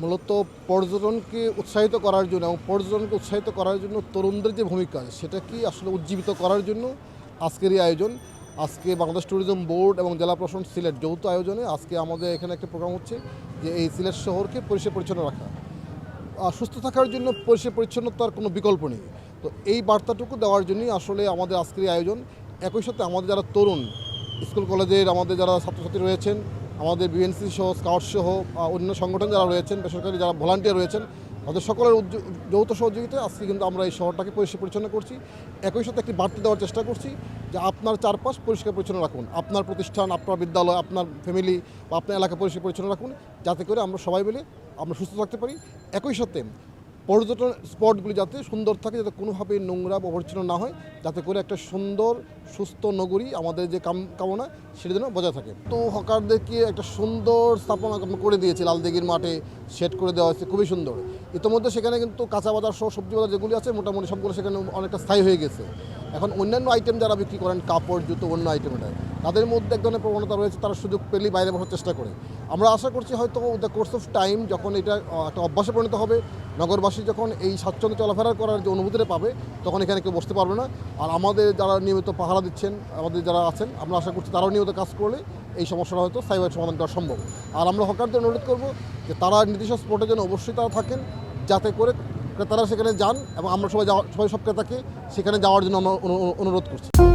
মূলত পর্যটনকে উৎসাহিত করার জন্য এবং পর্যটনকে উৎসাহিত করার জন্য তরুণদের যে ভূমিকা সেটা কি আসলে উজ্জীবিত করার জন্য আজকের এই আয়োজন? আজকে বাংলাদেশ ট্যুরিজম বোর্ড এবং জেলা প্রশাসন সিলেট যৌথ আয়োজনে আজকে আমাদের এখানে একটা প্রোগ্রাম হচ্ছে যে এই সিলেট শহরকে পরিষ্কার পরিচ্ছন্ন রাখা। সুস্থ থাকার জন্য পরিষ্কার পরিচ্ছন্নতার কোনো বিকল্প নেই। তো এই বার্তাটুকু দেওয়ার জন্যই আসলে আমাদের আজকের আয়োজন। একই সাথে আমাদের যারা তরুণ, স্কুল কলেজের আমাদের যারা ছাত্রছাত্রী রয়েছেন আমাদের বিএনসি সহ, স্কাউট সহ অন্য সংগঠন যারা রয়েছেন, বেসরকারি যারা ভলান্টিয়ার রয়েছেন, তাদের সকলের যৌথ সহযোগিতায় আজকে কিন্তু আমরা এই শহরটাকে পরিষ্কার পরিচ্ছন্ন করছি। একই সাথে একটি বাড়তি দেওয়ার চেষ্টা করছি যে আপনার চারপাশ পরিষ্কার পরিচ্ছন্ন রাখুন। আপনার প্রতিষ্ঠান, আপনার বিদ্যালয়, আপনার ফ্যামিলি বা আপনার এলাকা পরিষ্কার পরিচ্ছন্ন রাখুন। যাতে করে আমরা সবাই মিলে আমরা সুস্থ থাকতে পারি। একই সাথে পর্যটন স্পটগুলি যাতে সুন্দর থাকে, যাতে কোনোভাবে নোংরা বা অপরিচ্ছন্ন না হয় যাতে করে একটা সুন্দর, সুস্থ নগরী আমাদের যে কাম, কামনা সেটা যেন বজায় থাকে। তো হকারদেরকে একটা সুন্দর স্থাপনা করে দিয়েছে লালদিঘির মাঠে, সেট করে দেওয়া হয়েছে, খুবই সুন্দর। ইতিমধ্যে সেখানে কিন্তু কাঁচা বাজার সহ সবজি বাজার যেগুলি আছে, মোটামুটি সবগুলো সেখানে অনেকটা স্থায়ী হয়ে গেছে। এখন অন্যান্য আইটেম যারা বিক্রি করেন, কাপড়, জুতো, অন্য আইটেম এটা তাদের মধ্যে এক ধরনের প্রবণতা রয়েছে, তারা সুযোগ পেলেই বাইরে বসার চেষ্টা করে। আমরা আশা করছি হয়তো দ্য কোর্স অফ টাইম যখন এটা একটা অভ্যাসে পরিণত হবে, নগরবাসী যখন এই স্বাচ্ছন্দ্য চলাফেরা করার যে অনুভূতিটা পাবে, তখন এখানে কেউ বসতে পারবে না। আর আমাদের যারা নিয়মিত পাহারা দিচ্ছেন, আমাদের যারা আছেন, আমরা আশা করছি তারাও নিয়মিত কাজ করলে এই সমস্যাটা হয়তো সাইবার সমাধান করা সম্ভব। আর আমরা হকারদের অনুরোধ করব যে তারা নির্দিষ্ট স্পটে যেন অবশ্যই তারা থাকেন, যাতে করে ক্রেতারা সেখানে যান এবং আমরা সবাই যাওয়া, সবাই সব ক্রেতাকে সেখানে যাওয়ার জন্য আমরা অনু- অনু- অনুরোধ করছি।